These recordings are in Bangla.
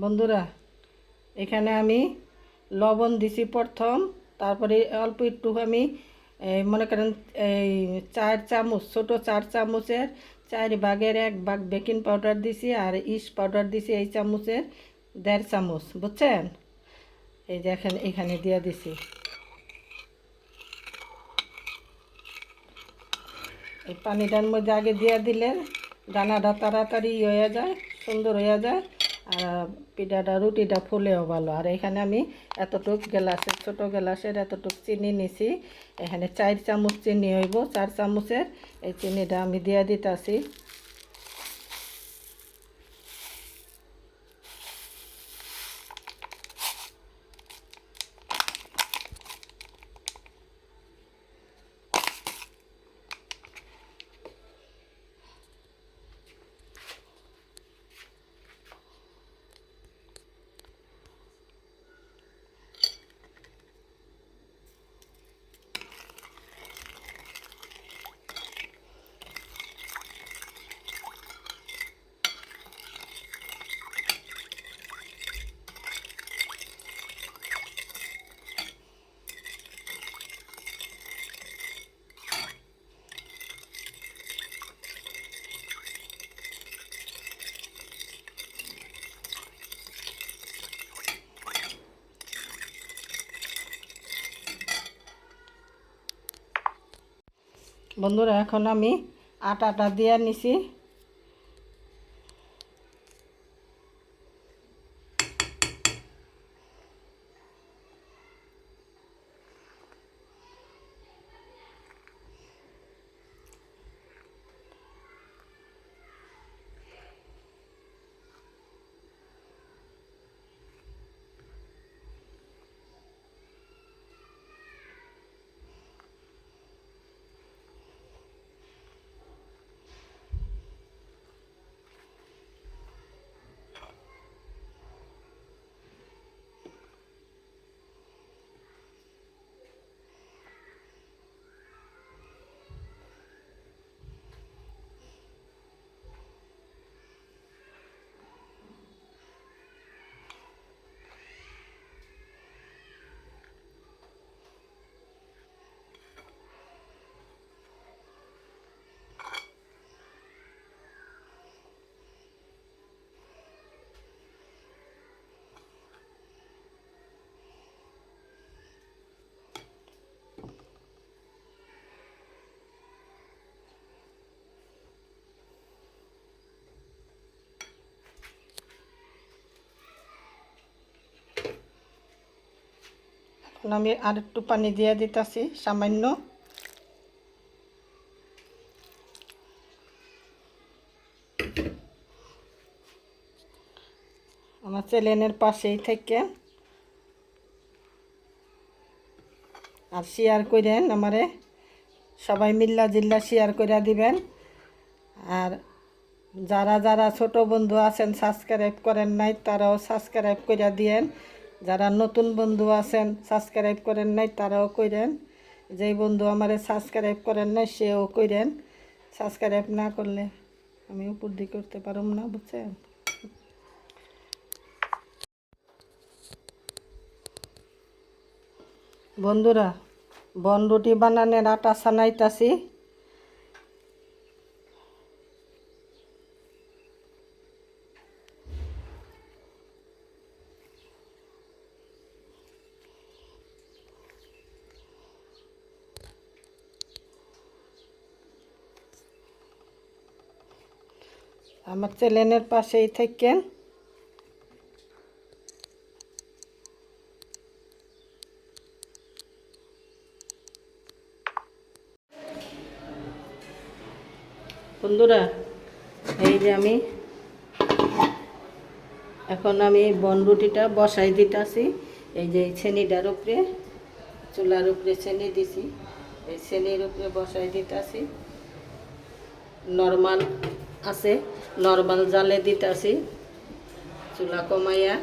বন্ধুরা, এখানে আমি লবণ দিছি প্রথম, তারপরে অল্প একটু আমি মনে করেন এই চার চামচ, ছোটো চার চামচের, চার ভাগের এক ভাগ বেকিং পাউডার দিছি আর ইস্ট পাউডার দিছি এই চামচের দেড় চামচ, বুঝছেন? এই দেখেন, এখানে দিয়ে দিছি। এই পানিটার মধ্যে আগে দিয়ে দিলে দানাটা তাড়াতাড়ি হয়ে যায়, সুন্দর হয়ে যায়। পিঠাটা, রুটিটা ফুলেও ভালো। আর এখানে আমি এতটুক গ্লাসের ছোট গ্লাসের এতটুক চিনি নিছি। এখানে চার চামচ চিনি হইব। চার চামচের এই চিনিটা আমি দিয়ে দিতেছি। বন্ধুরা এখন আমি আটাটা দিয়ে নিছি এখন আমি আর একটু পানি দিয়ে দিতেছি, সামান্য। আমার চ্যানেলের পাশেই থেকে। আর শেয়ার করেন আমারে। সবাই মিল্লা জিল্লা শেয়ার করে দিবেন। আর যারা যারা ছোট বন্ধু আছেন সাবস্ক্রাইব করেন নাই, তারাও সাবস্ক্রাইব করে দিয়েন। যারা নতুন বন্ধু আছেন সাবস্ক্রাইব করেন নাই, তারাও করেন যেই বন্ধু আমারে সাবস্ক্রাইব করেন নাই, সেও করেন সাবস্ক্রাইব না করলে আমি উপর করতে পারব না, বুঝছেন? বন্ধুরা, বন রুটি বানানোর আটা সানাইতাছি আমার চ্যানেলের পাশেই থাকেন। বন্ধুরা, এই যে আমি এখন আমি বন রুটিটা বসাই দিতেছি। এই যে ছেনিটার উপরে, চুলার উপরে ছেনি দিছি। এই ছেনির উপরে বসাই দিতেছি। নর্মাল আছে। নর্মাল জালে দিতেছি। চুলা কমাইয়া,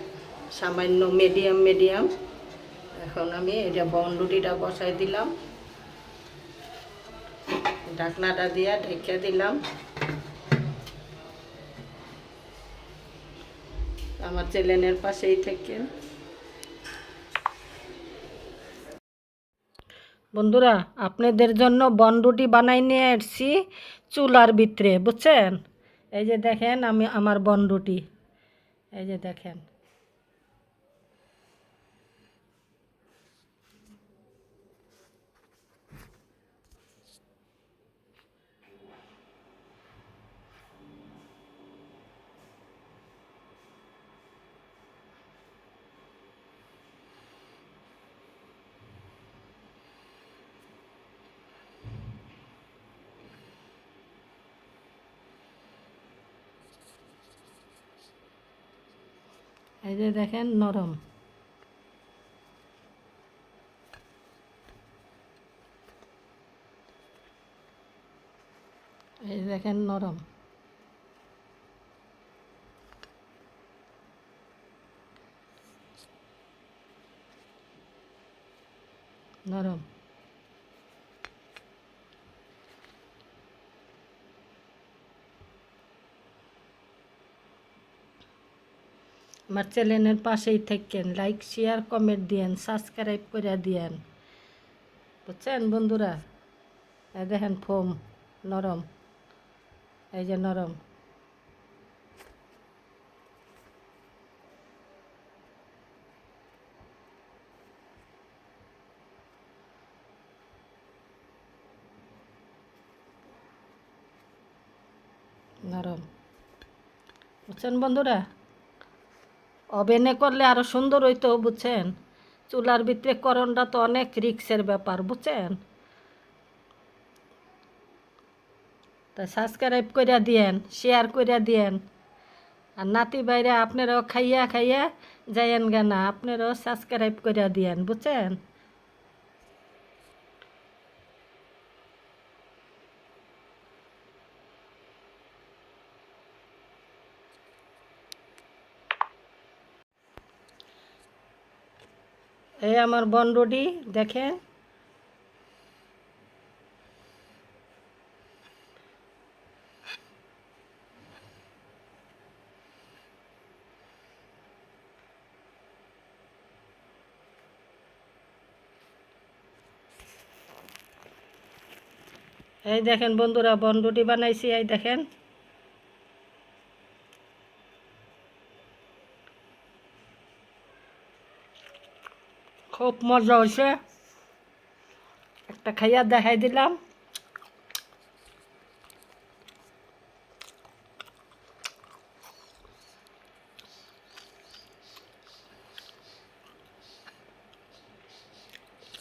সামান্য মিডিয়াম মিডিয়াম এখন আমি এটা বন রুটিটা বসাই দিলাম। ঢাকনাটা দিয়া ঢেকে দিলাম। আমার চ্যানেলের পাশেই থাকেন। বন্ধুরা, আপনাদের জন্য বনরুটি বানাই নিয়ে এসছি চুলার ভিতরে, বুঝছেন? এই যে দেখেন আমি আমার বনরুটি এই যে দেখেন। এই যে দেখেন নরম। এই দেখেন নরম। নরম। আমার চ্যানেলের পাশেই থাকেন। লাইক শেয়ার কমেন্ট দিয়েন সাবস্ক্রাইব করে দিয়েন। বুঝছেন বন্ধুরা? এই দেখেন ফোম, নরম। এই যে নরম। নরম। বুঝছেন বন্ধুরা? ওভেনে করলে আরও সুন্দর হইতো, বুঝছেন? চুলার ভিতরে করণটা তো অনেক রিক্সের ব্যাপার, বুঝছেন? তা সাবস্ক্রাইব করে দিয়েন, শেয়ার করে দিয়েন। আর নাতি বাইরে আপনারাও খাইয়া খাইয়া যাইয়েন গানা আপনারাও সাবস্ক্রাইব করে দিয়েন, বুঝছেন? এই আমার বনরুটি দেখেন। এই দেখেন বন্ধুরা বনরুটি বানাইছি এই দেখেন। খুব মজা হয়েছে একটা খাইয়া দেখাই দিলাম।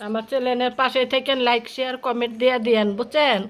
আমার চ্যানেলের পাশে থেকে লাইক শেয়ার কমেন্ট দিয়ে দিয়েন, বুঝছেন?